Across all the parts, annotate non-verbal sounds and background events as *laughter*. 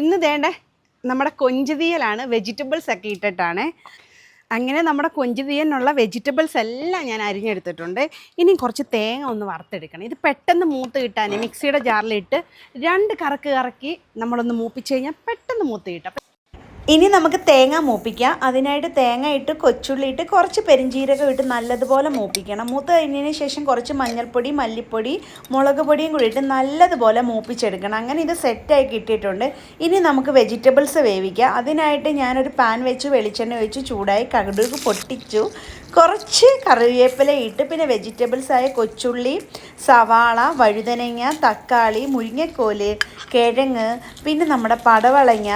ഇന്ന് വേണ്ട നമ്മുടെ കൊഞ്ചുതീയലാണ് വെജിറ്റബിൾസ് ഒക്കെ ഇട്ടിട്ടാണ്. അങ്ങനെ നമ്മുടെ കൊഞ്ചുതീയനുള്ള വെജിറ്റബിൾസ് എല്ലാം ഞാൻ അരിഞ്ഞെടുത്തിട്ടുണ്ട്. ഇനി കുറച്ച് തേങ്ങ ഒന്ന് വറുത്തെടുക്കണം. ഇത് പെട്ടെന്ന് മൂത്ത് കിട്ടാൻ മിക്സിയുടെ ജാറിലിട്ട് രണ്ട് കറക്ക് കറക്കി നമ്മളൊന്ന് മൂപ്പിച്ച് കഴിഞ്ഞാൽ പെട്ടെന്ന് മൂത്ത് കിട്ടും. ഇനി നമുക്ക് തേങ്ങ മൂപ്പിക്കാം. അതിനായിട്ട് തേങ്ങ ഇട്ട് കൊച്ചുള്ളി ഇട്ട് കുറച്ച് പെരിഞ്ചീരകം ഇട്ട് നല്ലതുപോലെ മൂപ്പിക്കണം. മൂത്ത് കഴിഞ്ഞതിന് ശേഷം കുറച്ച് മഞ്ഞൾപ്പൊടി മല്ലിപ്പൊടി മുളക് പൊടിയും കൂടി ഇട്ട് നല്ലതുപോലെ മൂപ്പിച്ചെടുക്കണം. അങ്ങനെ ഇത് സെറ്റായി കിട്ടിയിട്ടുണ്ട്. ഇനി നമുക്ക് വെജിറ്റബിൾസ് വേവിക്കാം. അതിനായിട്ട് ഞാനൊരു പാൻ വെച്ച് വെളിച്ചെണ്ണ ഒഴിച്ച് ചൂടായി കടുക് പൊട്ടിച്ചു. കുറച്ച് കറിവേപ്പില ഇട്ട് പിന്നെ വെജിറ്റബിൾസായ കൊച്ചുള്ളി സവാള വഴുതനങ്ങ തക്കാളി മുരിങ്ങക്കോൽ കിഴങ്ങ് പിന്നെ നമ്മുടെ പടവളങ്ങ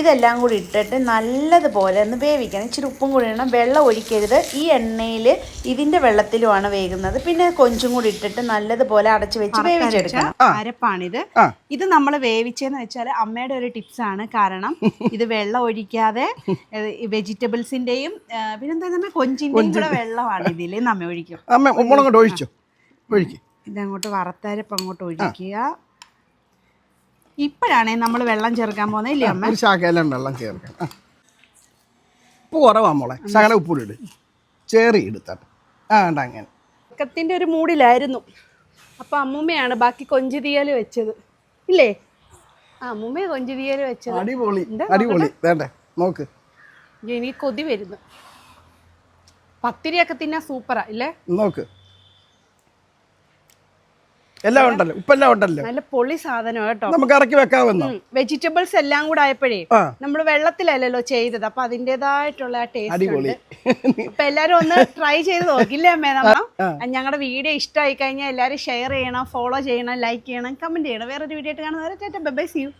ഇതെല്ലാം കൂടി ഇട്ടിട്ട് നല്ലതുപോലെ ഒന്ന് വേവിക്കണം. ഇച്ചിരി ഉപ്പും കൂടി ഇടണം. വെള്ളം ഒഴിക്കരുത്. ഈ എണ്ണയിൽ ഇതിന്റെ വെള്ളത്തിലുമാണ് വേകുന്നത്. പിന്നെ കൊഞ്ചും കൂടി ഇട്ടിട്ട് നല്ലതുപോലെ അടച്ചു വെച്ച് വേവിച്ചെടുക്കണം. അരപ്പാണിത്. ഇത് നമ്മൾ വേവിച്ചെന്ന് വെച്ചാൽ അമ്മയുടെ ഒരു ടിപ്സ് ആണ്. കാരണം *laughs* ഇത് വെള്ളം ഒഴിക്കാതെ വെജിറ്റബിൾസിന്റെയും പിന്നെന്താ നമ്മൾ കൊഞ്ചിന്റെയും കൂടെ വെള്ളമാണ് ഇതിൽ നമ്മ ഒഴിക്കും. അമ്മ മുളകോട്ട് ഒഴിച്ചോ? ഒഴിക്ക്. ഇതങ്ങോട്ട് വറുത്തരപ്പ് അങ്ങോട്ട് ഒഴിക്കുക. ഇപ്പോഴാണേ നമ്മൾ വെള്ളം ചേർക്കാൻ പോകുന്നത് ഇല്ലേ അമ്മ? ഒരു ശാഖയിലാണ് വെള്ളം ചേർക്കാം. ഉപ്പ് കുറവാ മോളെ. ശകല ഉപ്പൂടിട് ചേറി എടുത്താട്ട് ആ ഉണ്ട് അങ്ങനെ. ഉറക്കത്തിന്റെ ഒരു മൂഡിലായിരുന്നു അപ്പം അമ്മൂമ്മയാണ് ബാക്കി കൊഞ്ചു തീയൽ വെച്ചത്. ഇല്ലേ? ആ അമ്മൂമ്മയെ കൊഞ്ചു തീയൽ വെച്ചത്. അടിപൊളി അടിപൊളി. വേണ്ടേ നോക്ക്. ഇനി എനിക്ക് കൊതി വരുന്നു. പത്തിരിയൊക്കെ തിന്നാ സൂപ്പറാ ഇല്ലേ? നോക്ക്. എല്ലാം ഉണ്ടല്ലോ. ഉപ്പെല്ലാം ഉണ്ടല്ലോ. നല്ല പൊളി സാധനം കേട്ടോ. നമുക്ക് ഇറക്കി വെക്കാമെന്നോ വെജിറ്റബിൾസ് എല്ലാം കൂടെ ആയപ്പോഴേ. നമ്മൾ വെള്ളത്തിലല്ലല്ലോ ചെയ്തത്. അപ്പൊ അതിന്റെതായിട്ടുള്ള ആ ടേസ്റ്റ് ഉണ്ട് അപ്പൊ എല്ലാരും ഒന്ന് ട്രൈ ചെയ്ത് നോക്കില്ലേ അമ്മേ നമ്മ? ഞങ്ങളുടെ വീഡിയോ ഇഷ്ടമായി കഴിഞ്ഞാൽ എല്ലാരും ഷെയർ ചെയ്യണം ഫോളോ ചെയ്യണം ലൈക്ക് ചെയ്യണം കമന്റ് ചെയ്യണം. വേറൊരു വീഡിയോ ആയിട്ട് കാണുന്നവരെ ബൈ സി യു